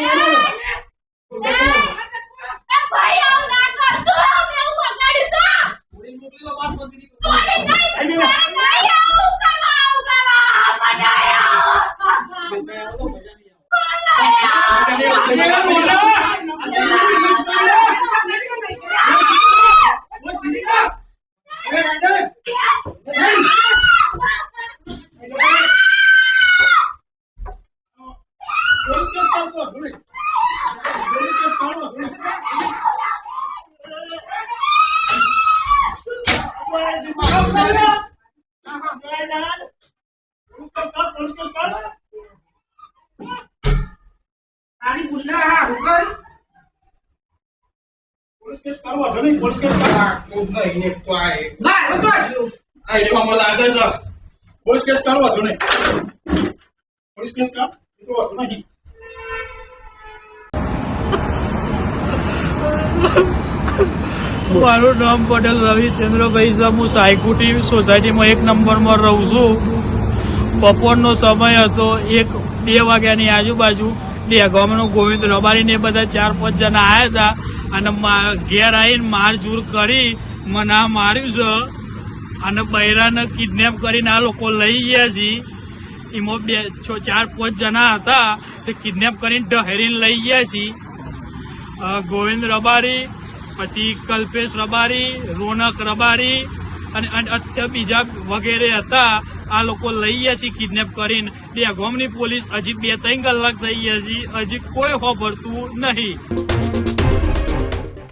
Hey! કર? આ છે પોલીસ કેસ નહીં. પોલીસ કેસ કર નહીં. મારું નામ પટેલ રવિચંદ્રભાઈ છે. હું સાયકુટી સોસાયટીમાં એક નંબરમાં રહું છું. બપોરનો સમય હતો, એક, બે વાગ્યાની આજુબાજુ. બે ગામનો ગોવિંદ રબારીને બધા ચાર, પાંચ જણા આવ્યા હતા અને ઘેર આવીને મારઝૂર કરી, મને માર્યું છે. અને બૈરાને કિડનેપ કરીને આ લોકો લઈ ગયા છે. એમાં બે ચાર, પાંચ જણા હતા તે કિડનેપ કરીને ઢહેરીને લઈ ગયા છે. ગોવિંદ રબારી, પછી કલ્પેશ રબારી, રોનક રબારી અને અત્યારે અત્ય બીજા વગેરે હતા. આ લોકો લઈ ગયા છે કિડનેપ કરીને. બે ગામની પોલીસ હજી બે ત્રણ કલાક થઈ ગયા છે. હજી કોઈ ખબરતું નહીં.